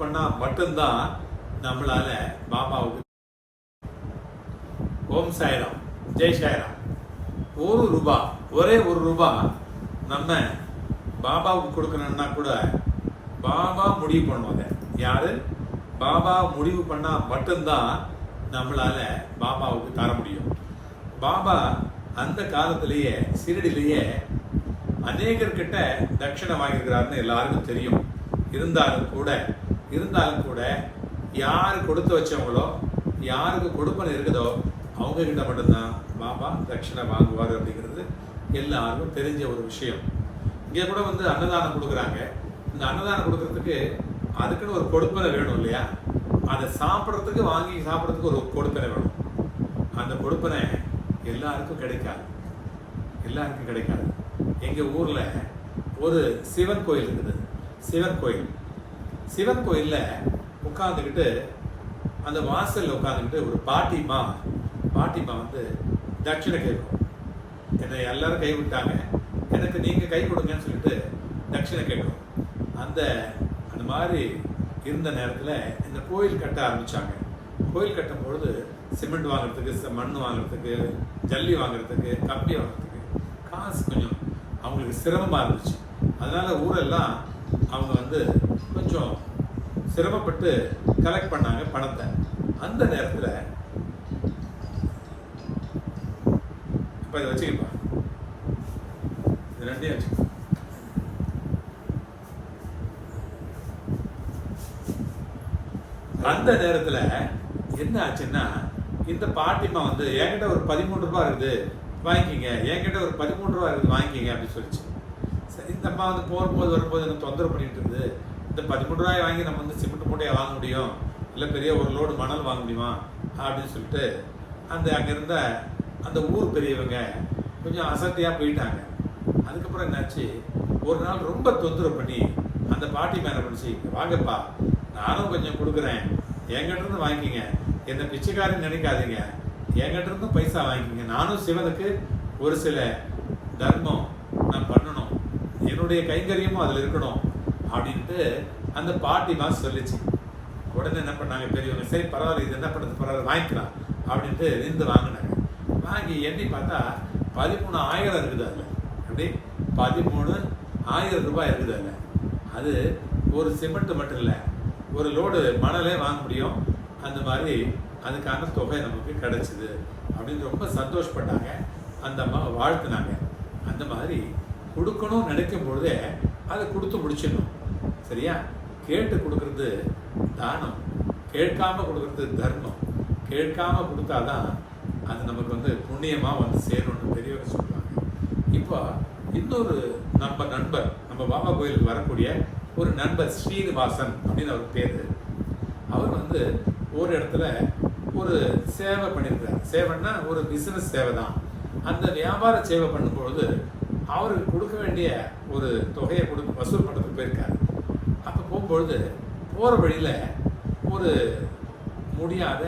பாபா மட்டும்தான் நம்மளால் பாபாவுக்கு ஓம் சாய்ராம் ஜெய் சாய்ராம். ஒரு ரூபா ஒரே ஒரு ரூபா நம்ம பாபாவுக்கு கொடுக்கணும்னா கூட பாபா முடிவு பண்ணுவாங்க யாரு? பாபா முடிவு பண்ணா மட்டும்தான் நம்மளால பாபாவுக்கு தர முடியும். பாபா அந்த காலத்திலேயே சிறடிலேயே அநேகர்கிட்ட தட்சிணை வாங்கியிருக்கிறாருன்னு எல்லாருக்கும் தெரியும். இருந்தாலும் கூட இருந்தாலும் கூட யார் கொடுத்து வச்சவங்களோ யாருக்கு கொடுப்பன இருக்குதோ அவங்கக்கிட்ட மட்டும்தான் பாபா தட்சிணை வாங்குவார் அப்படிங்கிறது எல்லாருக்கும் தெரிஞ்ச ஒரு விஷயம். இங்கே கூட வந்து அன்னதானம் கொடுக்குறாங்க. இந்த அன்னதானம் கொடுக்கறதுக்கு அதுக்குன்னு ஒரு கொடுப்பனை வேணும் இல்லையா? அதை சாப்பிட்றதுக்கு வாங்கி சாப்பிட்றதுக்கு ஒரு கொடுப்பனை வேணும். அந்த கொடுப்பனை எல்லாருக்கும் கிடைக்காது. எல்லாருக்கும் கிடைக்காது. எங்கள் ஊரில் ஒரு சிவன் கோயில் இருக்குது. சிவன் கோயில். சிவன் கோயிலில் உட்காந்துக்கிட்டு அந்த வாசலில் உட்காந்துக்கிட்டு ஒரு பாட்டிமா பாட்டிமா வந்து தட்சிணை கேட்கும் என்னை எல்லாரும் கை விட்டாங்க. எனக்கு நீங்கள் கை கொடுங்கன்னு சொல்லிட்டு தட்சிணை கேட்கும் அந்த அந்த மாதிரி இருந்த நேரத்தில் இந்த கோயில் கட்ட ஆரம்பித்தாங்க கோயில் கட்டும் பொழுது சிமெண்ட் வாங்குறதுக்கு ச- மண் வாங்குறதுக்கு ஜல்லி வாங்குறதுக்கு கம்பி வாங்குறதுக்கு காசு கொஞ்சம் அவங்களுக்கு சிரமமாக இருந்துச்சு. அதனால் ஊரெல்லாம் அவங்க வந்து கொஞ்சம் சிரமப்பட்டு கலெக்ட் பண்ணாங்க பணத்தை. அந்த நேரத்தில் இப்போ இதை வச்சுக்கப்பா. இது ரெண்டையும் வச்சுக்க. அந்த நேரத்தில் என்ன ஆச்சுன்னா இந்த பாட்டிமா வந்து என்கிட்ட ஒரு பதிமூணு ரூபா இருக்குது வாங்கிக்கிங்க. என்கிட்ட ஒரு பதிமூணு ரூபா இருக்குது வாங்கிக்கிங்க அப்படின்னு சொல்லிச்சு. சரி இந்த அம்மா வந்து போகும்போது வரும்போது எனக்கு தொந்தரவு பண்ணிட்டு இருந்தது. இந்த பதிமூணு ரூபாய் வாங்கி நம்ம வந்து சிமெண்ட் மூட்டையை வாங்க முடியும்? இல்லை பெரிய ஒரு லோடு மணல் வாங்க முடியுமா? அப்படின்னு சொல்லிட்டு அந்த அங்கே இருந்த அந்த ஊர் பெரியவங்க கொஞ்சம் அசத்தியாக போயிட்டாங்க. அதுக்கப்புறம் என்னாச்சு? ஒரு நாள் ரொம்ப தொந்தரவு பண்ணி அந்த பாட்டி மேலே பண்ணிச்சு வாங்கப்பா நானும் கொஞ்சம் கொடுக்குறேன். என்கிட்ட இருந்து வாங்கிக்கிங்க. என்ன பிச்சைக்காரன் நினைக்காதீங்க. என்கிட்ட இருந்தும் பைசா வாங்கிக்கிங்க. நானும் சிவனுக்கு ஒரு சில தர்மம் நான் பண்ணணும். என்னுடைய கைங்கரியமும் அதில் இருக்கணும். அப்படின்ட்டு அந்த பாட்டிமா சொல்லிச்சு. உடனே என்ன பண்ணாங்க பெரியவங்க சரி பரவாயில்ல இது என்ன பண்ணுறது பரவாயில்ல வாங்கிக்கலாம் அப்படின்ட்டு நின்று வாங்கினாங்க. வாங்கி எண்ணி பார்த்தா பதிமூணு ஆயிரம் இருக்குது அதில். எப்படி? பதிமூணு ஆயிரம் ரூபாய் இருக்குது அதில். அது ஒரு சிமெண்ட் மட்டும் இல்லை ஒரு லோடு மணலே வாங்க முடியும். அந்த மாதிரி அதுக்கான தொகை நமக்கு கிடைச்சிது அப்படின்னு ரொம்ப சந்தோஷப்பட்டாங்க. அந்த அம்மா வாழ்த்துனாங்க. அந்த மாதிரி கொடுக்கணும்னு நினைக்கும் பொழுதே அதை கொடுத்து முடிச்சிடணும். சரியா? கேட்டு கொடுக்கறது தானம். கேட்காம கொடுக்கறது தர்மம். கேட்காம கொடுத்தாதான் அது நமக்கு வந்து புண்ணியமாக வந்து சேரணும்னு பெரியவங்க சொல்லுவாங்க. இப்போ இன்னொரு நம்ம நண்பர் நம்ம பாபா கோயிலுக்கு வரக்கூடிய ஒரு நண்பர் ஸ்ரீனிவாசன் அப்படின்னு அவர் பேர். அவர் வந்து ஒரு இடத்துல ஒரு சேவை பண்ணியிருக்கார் சேவைன்னா ஒரு பிஸ்னஸ் சேவை தான். அந்த வியாபார சேவை பண்ணும்பொழுது அவருக்கு கொடுக்க வேண்டிய ஒரு தொகையை கொடுக்க வசூல் பண்ணுறதுக்கு போயிருக்காரு. போகும்பொழுது போகிற வழியில் ஒரு முடியாத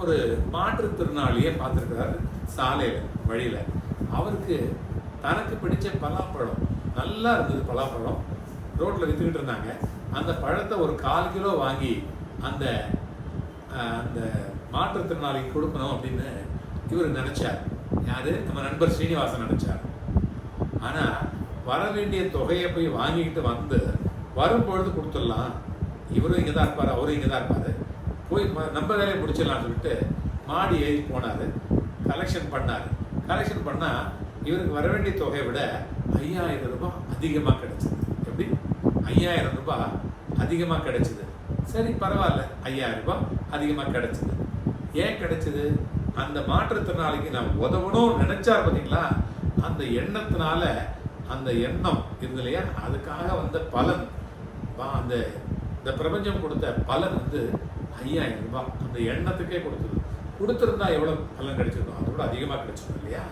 ஒரு மாற்றுத்திறனாளியை பார்த்துருக்கிறாரு சாலையில் வழியில். அவருக்கு தனக்கு பிடிச்ச பலாப்பழம் நல்லா இருந்தது பலாப்பழம். ரோட்டில் விற்றுக்கிட்டு இருந்தாங்க. அந்த பழத்தை ஒரு கால் கிலோ வாங்கி அந்த அந்த மாற்றுத்திறனாளிக்கு கொடுக்கணும் அப்படின்னு இவர் நினச்சார். யார்? நம்ம நண்பர் ஸ்ரீனிவாசன் நினச்சார். ஆனால் வர வேண்டிய தொகையை போய் வாங்கிக்கிட்டு வந்து வரும்பொழுது கொடுத்துடலாம். இவரும் இங்கே தான் இருப்பார் அவரும் இங்கே தான் இருப்பார். போய் நம்ம வேலையை முடிச்சிடலாம்னு சொல்லிட்டு மாடி ஏறி போனார். கலெக்ஷன் பண்ணார். கலெக்ஷன் பண்ணால் இவருக்கு வர வேண்டிய தொகையை விட ஐயாயிரம் ரூபாய் அதிகமாக கிடச்சிது. எப்படி? ஐயாயிரம் ரூபாய் அதிகமாக கிடைச்சிது. சரி பரவாயில்ல. ஐயாயிரம் ரூபாய் அதிகமாக கிடச்சிது. ஏன் கிடைச்சிது? அந்த மாற்றுத்திறனாளிக்கு நான் உதவணும்னு நினைச்சார் பார்த்தீங்களா அந்த எண்ணத்தினால அந்த எண்ணம் இருந்து அதுக்காக வந்த பலன். அந்த இந்த பிரபஞ்சம் கொடுத்த பலன் வந்து ஐயாயிரம் ரூபாய். அந்த எண்ணத்துக்கே கொடுத்தது. கொடுத்துருந்தா எவ்வளோ பலன் கிடைச்சிருக்கும்? அதை விட அதிகமாக கிடைச்சிருக்கும் இல்லையா?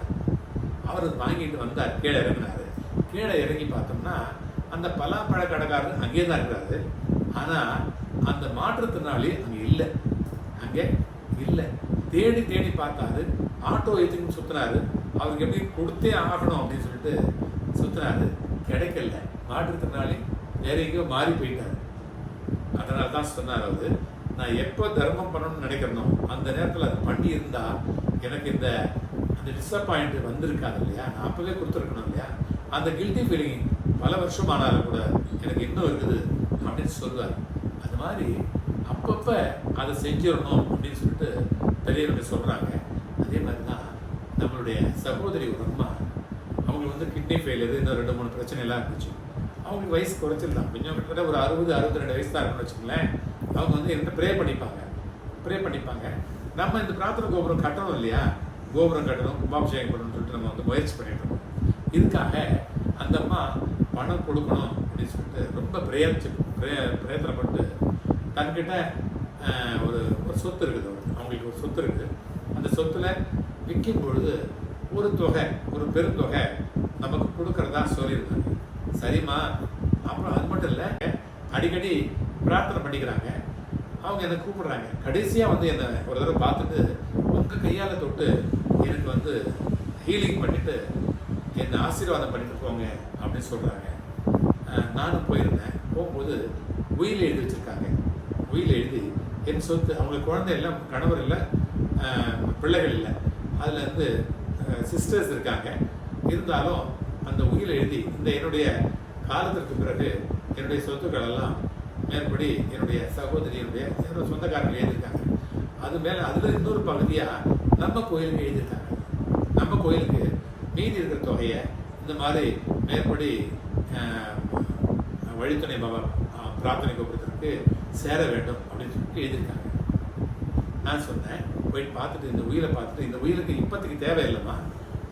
அவர் வாங்கிட்டு வந்தார் கீழே இறங்கினார். கீழே இறங்கி பார்த்தோம்னா அந்த பலாப்பழ கடைக்காரர் அங்கேயே தான் இருக்கிறாரு. ஆனால் அந்த மாற்றுத்திறனாளி அங்கே இல்லை. அங்கே இல்லை. தேடி தேடி பார்த்தாரு. ஆட்டோ ஏற்றுக்கு சுற்றுனாரு அவருக்கு எப்படி கொடுத்தே ஆகணும் அப்படின்னு சொல்லிட்டு சுத்தினாரு. கிடைக்கல. மாற்றுத்திறனாளி வேற எங்கேயோ மாறி போயிட்டாரு. அதனால தான் சொன்னார் அவர் நான் எப்போ தர்மம் பண்ணணும்னு நினைக்கிறனோ அந்த நேரத்தில் அது பண்ணியிருந்தா எனக்கு இந்த அந்த டிசப்பாயிண்ட் வந்திருக்காது இல்லையா? நான் அப்போவே கொடுத்துருக்கணும் இல்லையா? அந்த கில்ட்டி ஃபீலிங் பல வருஷம் ஆனாலும் கூட எனக்கு இன்னும் இருக்குது அப்படின்னு சொல்லுவார். அது மாதிரி அப்பப்போ அதை செஞ்சிடணும் அப்படின்னு சொல்லிட்டு பெரியவங்க சொல்கிறாங்க அதே மாதிரி தான் நம்மளுடைய சகோதரி ஒரு அம்மா அவங்களுக்கு வந்து கிட்னி ஃபெயிலியர் இன்னும் ரெண்டு மூணு பிரச்சனை எல்லாம் இருந்துச்சு. அவங்களுக்கு வயசு குறைச்சிருந்தாங்க கொஞ்சம் கிட்டத்தட்ட ஒரு அறுபது அறுபத்தி ரெண்டு வயசு தான் இருக்குன்னு வச்சுக்கோங்களேன். அவங்க வந்து என்கிட்ட ப்ரே பண்ணிப்பாங்க? ப்ரே பண்ணிப்பாங்க. நம்ம இந்த பிரார்த்தனை கோபுரம் கட்டணும் இல்லையா? கோபுரம் கட்டணும் கும்பாபிஷேகம் பண்ணணும்னு சொல்லிட்டு நம்ம வந்து முயற்சி பண்ணிட்டு இருக்கோம். இதுக்காக அந்த அம்மா பணம் கொடுக்கணும் அப்படின்னு சொல்லிட்டு ரொம்ப பிரயரிச்சு பிரய பிரயத்தனப்பட்டு தன்கிட்ட ஒரு ஒரு சொத்து இருக்குது. அவங்களுக்கு. ஒரு சொத்து இருக்குது. அந்த சொத்துல விற்கும் பொழுது ஒரு தொகை ஒரு பெருந்தொகை நமக்கு கொடுக்கறதா சொல்லியிருந்தாங்க சரிம்மா. அப்புறம் அது மட்டும் இல்லை அடிக்கடி பிரார்த்தனை பண்ணிக்கிறாங்க. அவங்க என்னை கூப்பிடுறாங்க. கடைசியாக வந்து என்னை ஒரு தடவை பார்த்துட்டு உங்கள் கையால் தொட்டு எனக்கு வந்து ஹீலிங் பண்ணிட்டு என்னை ஆசீர்வாதம் பண்ணிட்டு போங்க அப்படின்னு சொல்கிறாங்க நானும் போயிருந்தேன். போகும்போது உயில் எழுதி வச்சுருக்காங்க. உயில் எழுதி என் சொத்து அவங்க குழந்தை இல்லை கணவர் இல்லை பிள்ளைகள் இல்லை. அதில் வந்து சிஸ்டர்ஸ் இருக்காங்க. இருந்தாலும் அந்த உயிரை எழுதி இந்த என்னுடைய காலத்திற்கு பிறகு என்னுடைய சொத்துக்கள் எல்லாம் மேற்படி என்னுடைய சகோதரியினுடைய என்னோட சொந்தக்காரர்கள் எழுதியிருக்காங்க. அது மேலே அதில் இன்னொரு பகுதியாக நம்ம கோயிலுக்கு எழுதியிருக்காங்க. நம்ம கோயிலுக்கு மீதி இருக்கிற தொகையை இந்த மாதிரி மேற்படி வழித்துணை பவன் பிரார்த்தனை கோபுரத்திற்கு சேர வேண்டும் அப்படின்னு சொல்லிட்டு எழுதியிருக்காங்க. நான் சொன்னேன் போயிட்டு பார்த்துட்டு இந்த உயிரை பார்த்துட்டு இந்த உயிலுக்கு இப்போதைக்கு தேவையில்லைம்மா.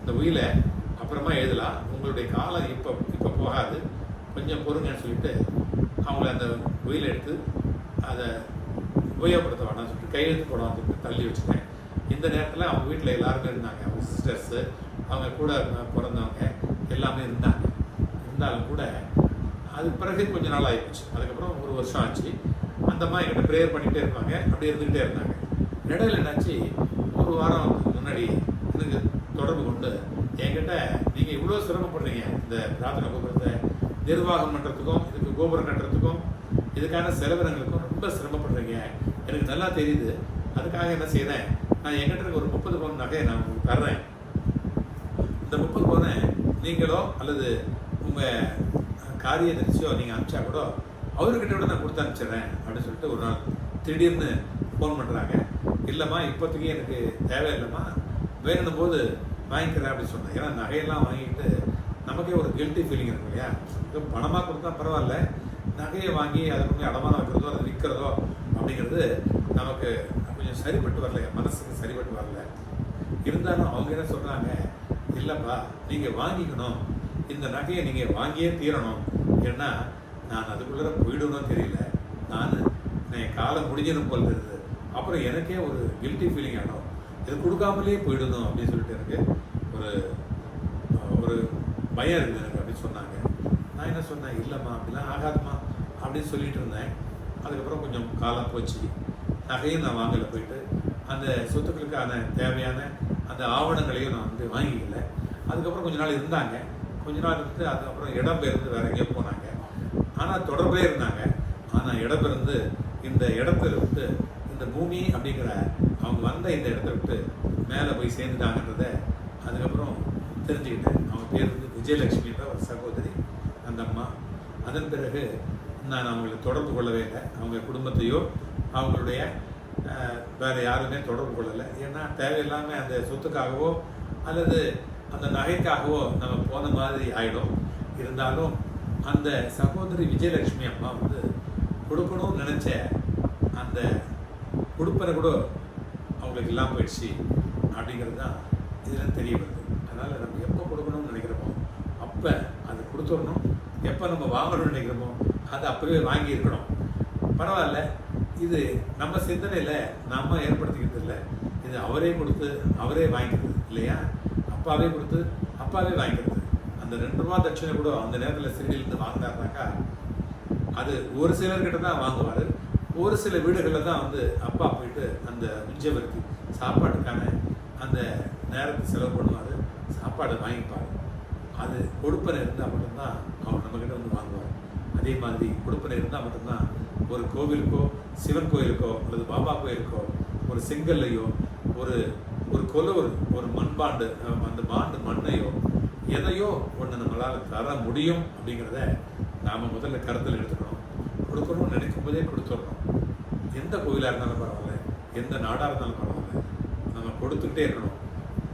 இந்த உயிரை அப்புறமா எழுதலாம். உங்களுடைய காலம் இப்போ இப்போ போகாது. கொஞ்சம் பொறுங்கன்னு சொல்லிட்டு அவங்கள அந்த உயிரை எடுத்து அதை உபயோகப்படுத்த வேணாம்னு சொல்லிட்டு கையெழுத்து போடாம சொல்லிட்டு தள்ளி வச்சுட்டேன். இந்த நேரத்தில் அவங்க வீட்டில் எல்லாருமே இருந்தாங்க. அவங்க சிஸ்டர்ஸு அவங்க கூட பிறந்தவங்க எல்லாமே இருந்தாங்க. இருந்தாலும் கூட அதுக்கு பிறகு கொஞ்சம் நாள் ஆகிடுச்சு அதுக்கப்புறம் ஒரு வருஷம் ஆச்சு. அந்த மாதிரி என்கிட்ட ப்ரேயர் பண்ணிகிட்டே இருப்பாங்க. அப்படி இருந்துக்கிட்டே இருந்தாங்க. இடையில என்னாச்சு ஒரு வாரம் முன்னாடி எனக்கு தொடர்பு கொண்டு என்கிட்ட இவ்வளோ சிரமப்படுறீங்க. இந்த பிரார்த்தனை கோபுரத்தை நிர்வாகம் பண்ணுறதுக்கும் இதுக்கு கோபுரம் கட்டுறதுக்கும் இதுக்கான செலவினங்களுக்கும் ரொம்ப சிரமப்படுறீங்க. எனக்கு நல்லா தெரியுது. அதுக்காக என்ன செய்கிறேன் நான் எங்கிட்ட இருக்க ஒரு முப்பது பவுன் நகையை நான் உங்களுக்கு தர்றேன். இந்த முப்பது பவுனை நீங்களோ அல்லது உங்கள் காரிய தரிசியோ நீங்கள் அனுப்பிச்சா கூட அவர்கிட்ட கூட நான் கொடுத்து அனுப்பிச்சிடுறேன் அப்படின்னு சொல்லிட்டு ஒரு நாள் திடீர்னு ஃபோன் பண்ணுறாங்க இல்லைம்மா இப்போதைக்கு எனக்கு தேவையில்லைம்மா. வேணும் போது வாங்கிக்கிறேன் அப்படின்னு சொன்னேன். ஏன்னா நகையெல்லாம் வாங்கிட்டு நமக்கே ஒரு கில்ட்டி ஃபீலிங் இருக்கும் இல்லையா? இது பணமாக கொடுத்தா பரவாயில்ல. நகையை வாங்கி அதை கொஞ்சம் அடமானம் வைக்கிறதோ அதை விற்கிறதோ அப்படிங்கிறது நமக்கு கொஞ்சம் சரிப்பட்டு வரல. என் மனசுக்கு சரிப்பட்டு வரல. இருந்தாலும் அவங்க என்ன சொல்கிறாங்க இல்லைப்பா நீங்கள் வாங்கிக்கணும். இந்த நகையை நீங்கள் வாங்கியே தீரணும். ஏன்னா நான் அதுக்குள்ளே போயிடணும் தெரியல. நான் என் காலம் முடிஞ்சிடும் போல் இருந்தது அப்புறம் எனக்கே ஒரு கில்ட்டி ஃபீலிங் ஆகும் இது கொடுக்காமலே போயிடணும் அப்படின்னு சொல்லிட்டு எனக்கு ஒரு ஒரு பயம் இருக்குது எனக்கு அப்படின்னு சொன்னாங்க. நான் என்ன சொன்னேன் இல்லைம்மா அப்படிலாம் ஆகாதும்மா அப்படின்னு சொல்லிட்டு இருந்தேன். அதுக்கப்புறம் கொஞ்சம் காலம் போச்சு. நகையும் நான் வாங்கல போயிட்டு. அந்த சொத்துக்களுக்கான தேவையான அந்த ஆவணங்களையும் நான் வந்து வாங்கிக்கல. அதுக்கப்புறம் கொஞ்ச நாள் இருந்தாங்க. கொஞ்ச நாள் இருந்து அதுக்கப்புறம் இடம் பெயர்ந்து வேற எங்கேயோ போனாங்க. ஆனால் தொடர்பே இருந்தாங்க. ஆனால் இடம் இந்த இடத்துல இருந்து இந்த பூமி அப்படிங்கிற அவங்க வந்த இந்த இடத்த விட்டு மேலே போய் சேர்ந்துட்டாங்கன்றத அதுக்கப்புறம் தெரிஞ்சுக்கிட்டேன் அவங்க பேர் வந்து விஜயலட்சுமின்ற ஒரு சகோதரி அந்த அம்மா அதன் பிறகு நான் அவங்களை தொடர்பு கொள்ளவே இல்லை. அவங்க குடும்பத்தையோ அவங்களுடைய வேறு யாருமே தொடர்பு கொள்ளலை. ஏன்னா தேவையில்லாமல் அந்த சொத்துக்காகவோ அல்லது அந்த நகைக்காகவோ நம்ம போன மாதிரி ஆகிடும் இருந்தாலும் அந்த சகோதரி விஜயலட்சுமி அம்மா வந்து கொடுக்கணும்னு நினச்ச அந்த கொடுப்பனை கூட அவங்களுக்கு இல்லாமல் போயிடுச்சு. அப்படிங்கிறது தான் இதெல்லாம் தெரிய வருது. அதனால் நம்ம எப்போ கொடுக்கணும்னு நினைக்கிறோமோ அப்போ அது கொடுத்துடணும். எப்போ நம்ம வாங்கணும்னு நினைக்கிறோமோ அதை அப்போவே வாங்கி இருக்கணும். பரவாயில்ல. இது நம்ம சிந்தனையில் நம்ம ஏற்படுத்திக்கிறது இல்லை. இது அவரே கொடுத்து அவரே வாங்கிக்கிறது இல்லையா? அப்பாவே கொடுத்து அப்பாவே வாங்கிக்கிறது. அந்த ரெண்டு ரூபா தட்சணை கூட அந்த நேரத்தில் சிறுடியிலேருந்து வாங்கினாருனாக்கா அது ஒரு சிலர்கிட்ட தான் வாங்குவார். ஒரு சில வீடுகளில் தான் வந்து அப்பா போயிட்டு அந்த உஞ்சவருக்கு சாப்பாட்டுக்கான அந்த நேரத்தை செலவு பண்ணுவார் சாப்பாடு வாங்கிப்பார். அது கொடுப்பனை இருந்தால் மட்டும்தான் அவர் நம்மக்கிட்ட வந்து வாங்குவார். அதே மாதிரி கொடுப்பனை இருந்தால் மட்டும்தான் ஒரு கோவிலுக்கோ சிவன் கோயிலுக்கோ அல்லது பாபா கோயிலுக்கோ ஒரு செங்கல்லையோ ஒரு ஒரு கொலவர் ஒரு மண்பாண்டு அந்த பாண்டு மண்ணையோ எதையோ ஒன்று நம்மளால் தர முடியும் அப்படிங்கிறத நாம் முதல்ல கருத்தில் எடுத்துக்கணும். கொடுக்கணும்னு நினைக்கும் போதே கொடுத்துடணும். எந்த கோயிலாக இருந்தாலும் பரவாயில்ல எந்த நாடாக இருந்தாலும் பரவாயில்ல நம்ம கொடுத்துக்கிட்டே இருக்கணும்.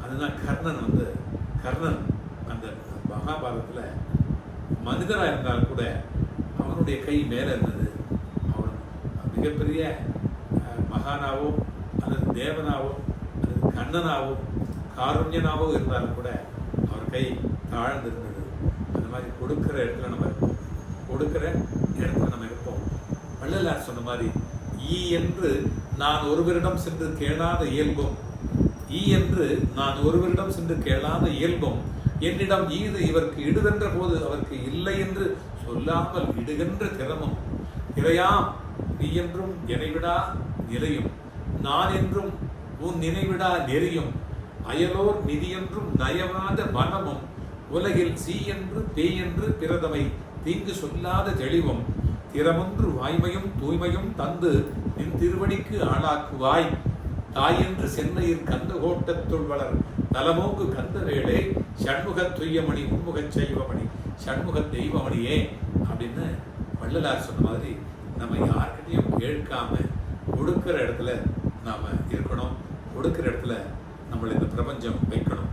அதுதான் கர்ணன் வந்து கர்ணன் அந்த மகாபாரதத்தில் மனிதராக இருந்தாலும் கூட அவனுடைய கை மேலே இருந்தது. அவன் மிகப்பெரிய மகானாவோ அல்லது தேவனாவோ அல்லது கண்ணனாவோ காருண்யனாவோ இருந்தாலும் கூட அவர் கை தாழ்ந்து இருந்தது அந்த மாதிரி கொடுக்குற இடத்துல நம்ம கொடுக்குற இடத்துல நம்ம வள்ளலார் சொன்ன மாதிரி ஈ என்று நான் ஒருவரிடம் சென்று கேளாத இயல்பும் ஈ என்று நான் ஒருவரிடம் சென்று கேளாத இயல்பும் என்னிடம் ஈது இவருக்கு இடுகின்ற போது அவருக்கு இல்லை என்று சொல்லாமல் இடுகின்ற திறமும் இறையாம் நீ என்றும் நினைவிடா நிலையும் நான் என்றும் உன் நினைவிடா நெறியும் அயலோர் நிதியென்றும் நயவாத மனமும் உலகில் சீ என்று பேய் என்று பிறதமை தீங்கு சொல்லாத தெளிவும் திறமொன்று வாய்மையும் தூய்மையும் தந்து நின் திருவடிக்கு ஆளாக்குவாய். தாயென்று சென்னையில் கந்த கோட்டத்துள் வளர். நலமோங்கு கந்த வேளை சண்முக துய்யமணி உண்முக செய்வமணி சண்முக தெய்வமணியே அப்படின்னு வள்ளலார் சொன்ன மாதிரி நம்ம யார்கிட்டையும் கேட்காம கொடுக்கிற இடத்துல நாம் இருக்கணும். கொடுக்கிற இடத்துல நம்மளை இந்த பிரபஞ்சம் வைக்கணும்.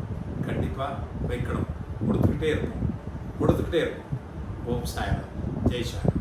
கண்டிப்பாக வைக்கணும். கொடுத்துக்கிட்டே இருக்கும் கொடுத்துக்கிட்டே இருக்கும் ஓம் சாய்ராம். ஜெய் சாய்ராம்.